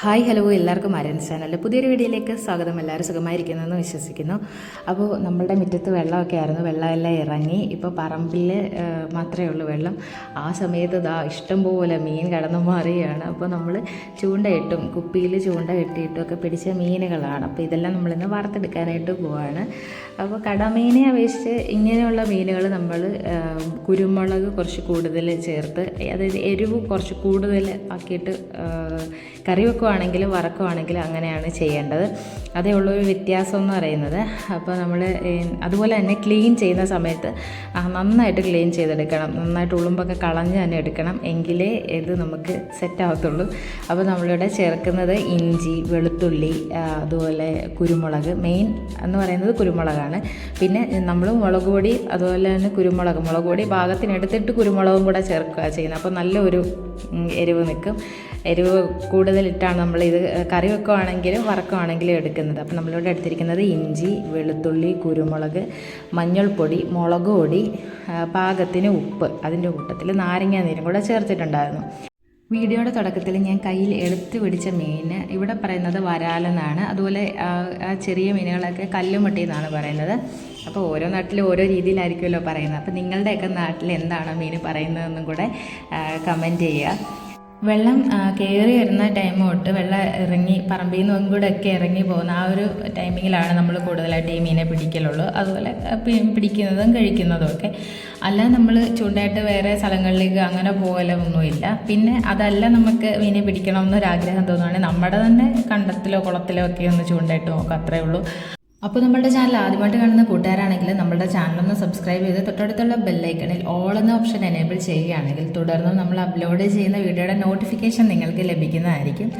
Hi hello എല്ലാവർക്കും അരൻ ചാനലിൽ പുതിയൊരു വീഡിയോയിലേക്ക് സ്വാഗതം. എല്ലാവരും സുഖമായിരിക്കുന്നതെന്ന് വിശ്വസിക്കുന്നു. അപ്പോൾ നമ്മളുടെ മുറ്റത്ത് വെള്ളമൊക്കെ ആയിരുന്നു. വെള്ളമെല്ലാം ഇറങ്ങി. ഇപ്പോൾ പറമ്പിൽ മാത്രമേ ഉള്ളൂ വെള്ളം. ആ സമയത്ത് ഇതാ ഇഷ്ടംപോലെ മീൻ കടന്നു മാറുകയാണ് അപ്പോൾ നമ്മൾ ചൂണ്ടയിട്ടും കുപ്പിയിൽ ചൂണ്ട കെട്ടിയിട്ടും ഒക്കെ പിടിച്ച മീനുകളാണ്. അപ്പോൾ ഇതെല്ലാം നമ്മളിന്ന് വറുത്തെടുക്കാനായിട്ട് പോവാണ്. അപ്പോൾ കടമീനെ അപേക്ഷിച്ച് ഇങ്ങനെയുള്ള മീനുകൾ നമ്മൾ കുരുമുളക് കുറച്ച് കൂടുതൽ ചേർത്ത് അതായത് എരിവ് കുറച്ച് കൂടുതൽ ആക്കിയിട്ട് കറി കറി വെക്കുവാണെങ്കിലും വറക്കുവാണെങ്കിലും അങ്ങനെയാണ് ചെയ്യേണ്ടത്. അതേ ഉള്ളൊരു വ്യത്യാസം എന്ന് പറയുന്നത്. അപ്പോൾ നമ്മൾ അതുപോലെ തന്നെ ക്ലീൻ ചെയ്യുന്ന സമയത്ത് നന്നായിട്ട് ക്ലീൻ ചെയ്തെടുക്കണം. നന്നായിട്ട് ഉളുമ്പൊക്കെ കളഞ്ഞ് തന്നെ എടുക്കണം എങ്കിലേ ഇത് നമുക്ക് സെറ്റ് ആവത്തുള്ളൂ. അപ്പോൾ നമ്മളിവിടെ ചേർക്കുന്നത് ഇഞ്ചി വെളുത്തുള്ളി അതുപോലെ കുരുമുളക് മെയിൻ എന്ന് പറയുന്നത് കുരുമുളകാണ്. പിന്നെ നമ്മൾ മുളക് പൊടി അതുപോലെ തന്നെ കുരുമുളക് മുളക് പൊടി പാകത്തിനെടുത്തിട്ട് കുരുമുളകും കൂടെ ചേർക്കുക ചെയ്യുന്നത്. അപ്പോൾ നല്ലൊരു എരിവ് നിൽക്കും. എരിവ് കൂടുതലിട്ടാണ് നമ്മൾ ഇത് കറി വെക്കുവാണെങ്കിലും വറക്കുവാണെങ്കിലും എടുക്കുന്നത്. അപ്പോൾ നമ്മളിവിടെ എടുത്തിരിക്കുന്നത് ഇഞ്ചി വെളുത്തുള്ളി കുരുമുളക് മഞ്ഞൾപ്പൊടി മുളക് പൊടി പാകത്തിന് ഉപ്പ്. അതിന്റെ കൂട്ടത്തിൽ നാരങ്ങ നീരും കൂടെ ചേർത്തിട്ടുണ്ടായിരുന്നു. വീഡിയോയുടെ തുടക്കത്തിൽ ഞാൻ കയ്യിൽ എടുത്തു പിടിച്ച മീൻ ഇവിടെ പറയുന്നത് വരാലെന്നാണ് അതുപോലെ ചെറിയ മീനുകളൊക്കെ കല്ലുമുട്ടി എന്നാണ് പറയുന്നത്. അപ്പോൾ ഓരോ നാട്ടിലും ഓരോ രീതിയിലായിരിക്കുമല്ലോ പറയുന്നത്. അപ്പോൾ നിങ്ങളുടെയൊക്കെ നാട്ടിൽ എന്താണ് മീൻ പറയുന്നതെന്നും കൂടെ കമന്റ് ചെയ്യുക. വെള്ളം കയറി വരുന്ന ടൈം തൊട്ട് വെള്ളം ഇറങ്ങി പറമ്പിൽ നിന്നും കൂടെ ഒക്കെ ഇറങ്ങി പോകുന്ന ആ ഒരു ടൈമിങ്ങിലാണ് നമ്മൾ കൂടുതലായിട്ട് ഈ മീനെ പിടിക്കലുള്ളൂ. അതുപോലെ പിടിക്കുന്നതും കഴിക്കുന്നതും ഒക്കെ. അല്ല നമ്മൾ ചൂണ്ടായിട്ട് വേറെ സ്ഥലങ്ങളിലേക്ക് അങ്ങനെ പോകലൊന്നുമില്ല. പിന്നെ അതല്ല നമുക്ക് മീനെ പിടിക്കണം എന്നൊരാഗ്രഹം തോന്നുകയാണെങ്കിൽ നമ്മുടെ തന്നെ കണ്ടത്തിലോ കുളത്തിലോ ഒക്കെ ഒന്ന് ചൂണ്ടായിട്ട് നോക്കാം അത്രേ ഉള്ളൂ. അപ്പോൾ നമ്മുടെ ചാനൽ ആദ്യമായിട്ട് കാണുന്ന കൂട്ടുകാരാണെങ്കിൽ സബ്സ്ക്രൈബ് ചെയ്ത് തൊട്ടടുത്തുള്ള ബെല്ലൈക്കണിൽ ഓൾ എന്ന ഓപ്ഷൻ എനേബിൾ ചെയ്യുകയാണെങ്കിൽ തുടർന്ന് നമ്മൾ അപ്ലോഡ് ചെയ്യുന്ന വീഡിയോയുടെ നോട്ടിഫിക്കേഷൻ നിങ്ങൾക്ക് ലഭിക്കുന്നതായിരിക്കും.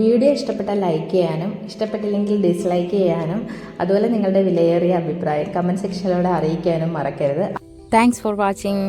വീഡിയോ ഇഷ്ടപ്പെട്ടാൽ ലൈക്ക് ചെയ്യാനും ഇഷ്ടപ്പെട്ടില്ലെങ്കിൽ ഡിസ്ലൈക്ക് ചെയ്യാനും അതുപോലെ നിങ്ങളുടെ വിലയേറിയ അഭിപ്രായം കമന്റ് സെക്ഷനിലൂടെ അറിയിക്കാനും മറക്കരുത്. Thanks for watching